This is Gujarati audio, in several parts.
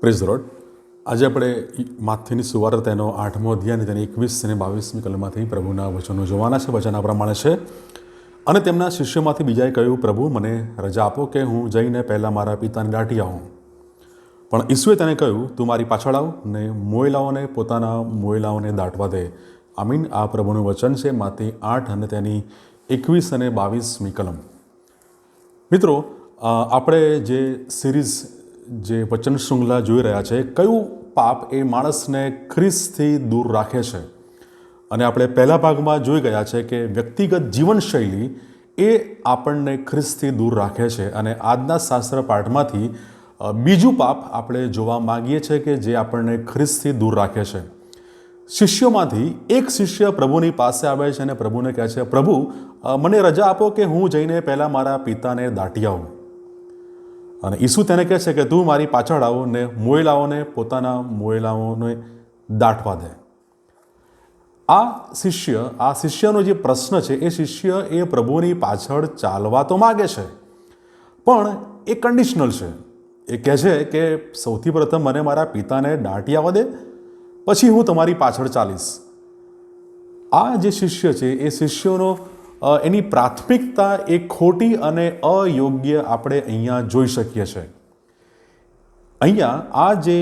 પ્રેઝ રોડ આજે આપણે માથેની સુવાર્તા તેનો આઠમો અધ્યાય અને તેની એકવીસ અને બાવીસમી કલમમાંથી પ્રભુના વચનો જોવાના છે, વચન પ્રમાણે છે. અને તેમના શિષ્યોમાંથી બીજાએ કહ્યું, પ્રભુ, મને રજા આપો કે હું જઈને પહેલાં મારા પિતાને દાટી આવું. પણ ઈસુએ તેને કહ્યું, તું મારી પાછળ આવ ને મોયલાઓને, પોતાના મોયલાઓને દાટવા દે. આમીન, આ પ્રભુનું વચન છે, માથી આઠ અને તેની એકવીસ અને બાવીસમી કલમ. મિત્રો આપણે જે સિરીઝ જે વચન શૃંખલા જોઈ રહ્યા છે, કયું પાપ એ માણસને ખ્રિસ્તથી દૂર રાખે છે? અને આપણે પહેલા ભાગમાં જોઈ ગયા છે કે વ્યક્તિગત જીવનશૈલી એ આપણને ખ્રિસ્તથી દૂર રાખે છે અને આજના શાસ્ત્ર પાઠમાંથી બીજું પાપ આપણે જોવા માગીએ છીએ કે જે આપણને ખ્રિસ્તથી દૂર રાખે છે. શિષ્યોમાંથી એક શિષ્ય પ્રભુની પાસે આવે છે અને પ્રભુને કહે છે, પ્રભુ મને રજા આપો કે હું જઈને પહેલાં મારા પિતાને દાટી આવું. અને ઈસુ તેને કહે છે કે તું મારી પાછળ આવો ને મોયલાઓને પોતાના મોયલાઓને દાટવા દે. આ શિષ્ય, આ શિષ્યનો જે પ્રશ્ન છે, એ શિષ્ય એ પ્રભુની પાછળ ચાલવા તો માગે છે, પણ એ કન્ડિશનલ છે. એ કહે છે કે સૌથી પ્રથમ મને મારા પિતાને દાટી આવવા દે, પછી હું તમારી પાછળ ચાલીશ. આ જે શિષ્ય છે, એ શિષ્યોનો એની પ્રાથમિકતા એ ખોટી અને અયોગ્ય આપણે અહીંયા જોઈ શકીએ છીએ અહીંયા આ જે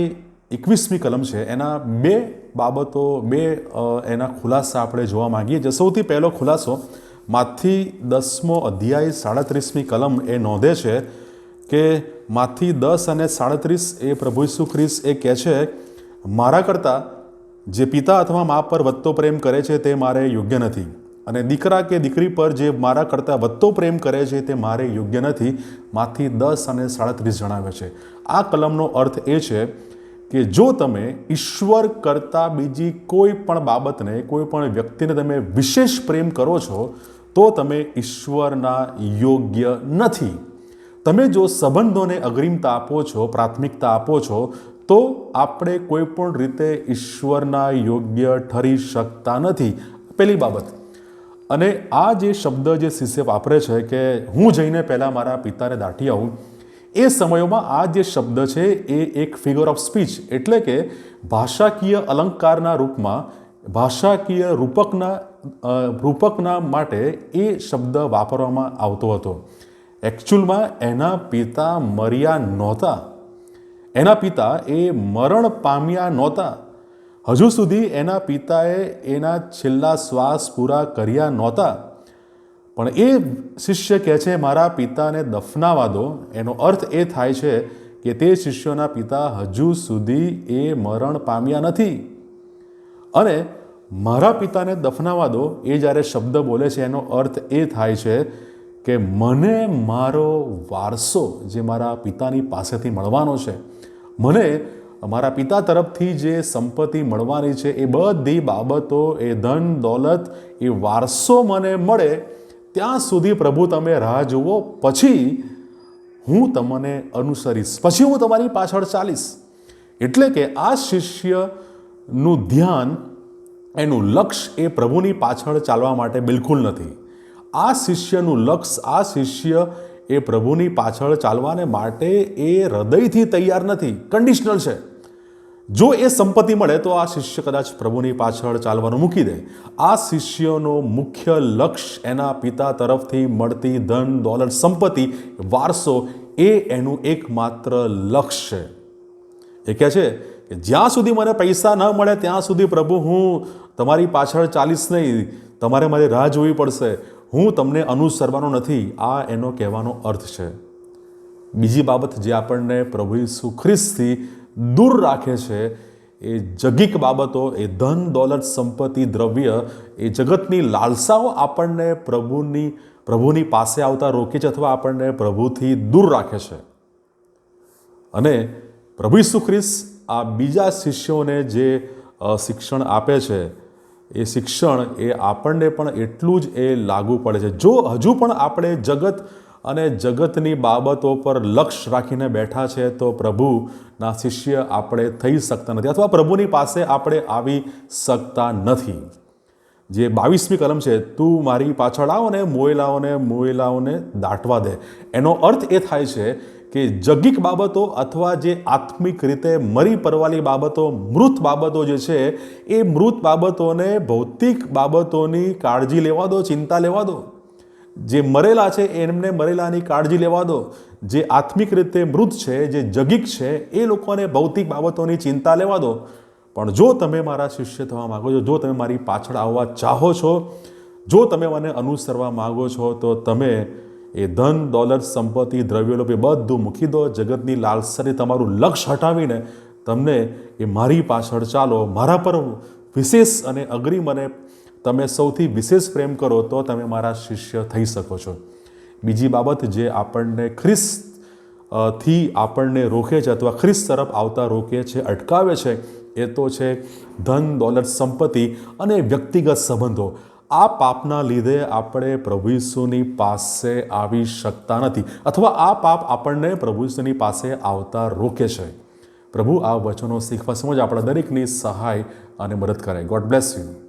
એકવીસમી કલમ છે, એના બે બાબતો, બે એના ખુલાસા આપણે જોવા માંગીએ છીએ. સૌથી પહેલો ખુલાસો, માથી દસમો અધ્યાય સાડત્રીસમી કલમ એ નોંધે છે કે માથી દસ અને સાડત્રીસ એ પ્રભુ ઈસુ ખ્રિસ્ત એ કહે છે, મારા કરતાં જે પિતા અથવા મા પર વધતો પ્રેમ કરે છે તે મારે યોગ્ય નથી. અને દીકરા કે દીકરી પર જે મારા કરતાં વધતો પ્રેમ કરે છે તે મારે યોગ્ય નથી, માથી દસ અને સાડત્રીસ જણાવે છે. આ કલમનો અર્થ એ છે કે જો તમે ઈશ્વર કરતાં બીજી કોઈ પણ બાબતને, કોઈ પણ વ્યક્તિને તમે વિશેષ પ્રેમ કરો છો, તો તમે ઈશ્વરના યોગ્ય નથી. તમે જો સંબંધોને અગ્રિમતા આપો છો, પ્રાથમિકતા આપો છો, તો આપણે કોઈ પણ રીતે ઈશ્વરના યોગ્ય ઠરી શકતા નથી. પહેલી બાબત. અને આ જે શબ્દ જે શિષ્ય વાપરે છે કે હું જઈને પહેલાં મારા પિતાને દાટી આવું, એ સમયોમાં આ જે શબ્દ છે એ એક ફિગર ઓફ સ્પીચ એટલે કે ભાષાકીય અલંકારના રૂપમાં, ભાષાકીય રૂપકના રૂપકના માટે એ શબ્દ વાપરવામાં આવતો હતો. એકચ્યુઅલમાં એના પિતા મર્યા નહોતા. એના પિતા એ મરણ પામ્યા નહોતા. હજુ સુધી એના પિતાએ એના છેલ્લા શ્વાસ પૂરા કર્યા નહોતા. પણ એ શિષ્ય કહે છે, મારા પિતાને દફનાવા દો. એનો અર્થ એ થાય છે કે તે શિષ્યોના પિતા હજુ સુધી એ મરણ પામ્યા નથી. અને મારા પિતાને દફનાવા દો એ જ્યારે શબ્દ બોલે છે, એનો અર્થ એ થાય છે કે મને મારો વારસો, જે મારા પિતાની પાસેથી મળવાનો છે, મને મારા પિતા તરફથી જે સંપત્તિ મળવાની છે એ બધી બાબતો, એ ધન દોલત, એ વારસો મને મળે, ત્યાં સુધી પ્રભુ તમે રાહ જુઓ. પછી હું તમને અનુસરીશ. પછી હું તમારી પાછળ ચાલીશ. એટલે કે આ શિષ્યનું ધ્યાન, એનું લક્ષ્ય એ પ્રભુની પાછળ ચાલવા માટે બિલકુલ નથી. આ શિષ્યનું લક્ષ્ય આ શિષ્ય એ પ્રભુની પાછળ ચાલવાને માટે એ હૃદયથી તૈયાર નથી કન્ડિશનલ છે. જો એ સંપત્તિ મળે તો આ શિષ્ય કદાચ પ્રભુની પાછળ ચાલવાનું મૂકી દે. આ શિષ્યનો મુખ્ય લક્ષ્ય એના પિતા તરફથી મળતી ધન, દોલત, સંપત્તિ, વારસો એ એનું એકમાત્ર લક્ષ્ય છે. એ કહે છે કે જ્યાં સુધી મને પૈસા ન મળે ત્યાં સુધી પ્રભુ હું તમારી પાછળ ચાલીશ નહીં. તમારે મારી રાહ જોવી પડશે. હું તમને અનુસરવાનો નથી, આ એનો કહેવાનો અર્થ છે. બીજી બાબત જે આપણને પ્રભુ ઈસુ દૂર રાખે છે, એ જગીક બાબતો, એ ધન, દોલત, સંપત્તિ, દ્રવ્ય, એ જગતની લાલસાઓ આપણને પ્રભુની પ્રભુની પાસે આવતા રોકે છે અથવા આપણને પ્રભુથી દૂર રાખે છે. અને પ્રભુ ઈસુ આ બીજા શિષ્યોને જે શિક્ષણ આપે છે એ શિક્ષણ એ આપણને પણ એટલું જ એ લાગુ પડે છે. જો હજુ પણ આપણે જગત અને જગતની બાબતો પર લક્ષ્ય રાખીને બેઠા છે, તો પ્રભુના શિષ્ય આપણે થઈ શકતા નથી અથવા પ્રભુની પાસે આપણે આવી શકતા નથી. જે બાવીસમી કલમ છે, તું મારી પાછળ આવો ને મોયલાઓને મોયલાઓને દાટવા દે. એનો અર્થ એ થાય છે કે જગિક બાબતો અથવા જે આત્મિક રીતે મરી પરવાલી બાબતો, મૃત બાબતો જે છે, એ મૃત બાબતોને ભૌતિક બાબતોની કાળજી લેવા દો, ચિંતા લેવા દો. જે મરેલા છે, એમને મરેલાની કાળજી લેવા દો. જે આત્મિક રીતે મૃત છે, જે જગિક છે, એ લોકોને ભૌતિક બાબતોની ચિંતા લેવા દો. પણ જો તમે મારા શિષ્ય થવા માગો છો, જો તમે મારી પાછળ આવવા ચાહો છો, જો તમે મને અનુસરવા માગો છો, તો તમે એ ધન દોલત સંપત્તિ દ્રવ્યલોભ એ બધું મૂકી દો. જગતની લાલસાથી તમારું લક્ષ્ય હટાવીને તમને એ મારી પાછળ ચાલો. મારા પર વિશેષ અને અગ્રિમ અને તમે સૌથી વિશેષ પ્રેમ કરો તો તમે મારા શિષ્ય થઈ શકો છો. બીજી બાબત, જે આપણને ખ્રિસ્તથી આપણને રોકે છે અથવા ખ્રિસ્ત તરફ આવતા રોકે છે, અટકાવે છે, એ તો છે ધન દોલત સંપત્તિ અને વ્યક્તિગત સંબંધો. આ પાપના લીધે આપણે પ્રભુ ઈસુની પાસે આવી શકતા નથી અથવા આ પાપ આપણને પ્રભુ ઈસુની પાસે આવતા રોકે છે. પ્રભુ આ વચનો શીખવા સમજ આપણા દરેકની સહાય અને મદદ કરે. God bless you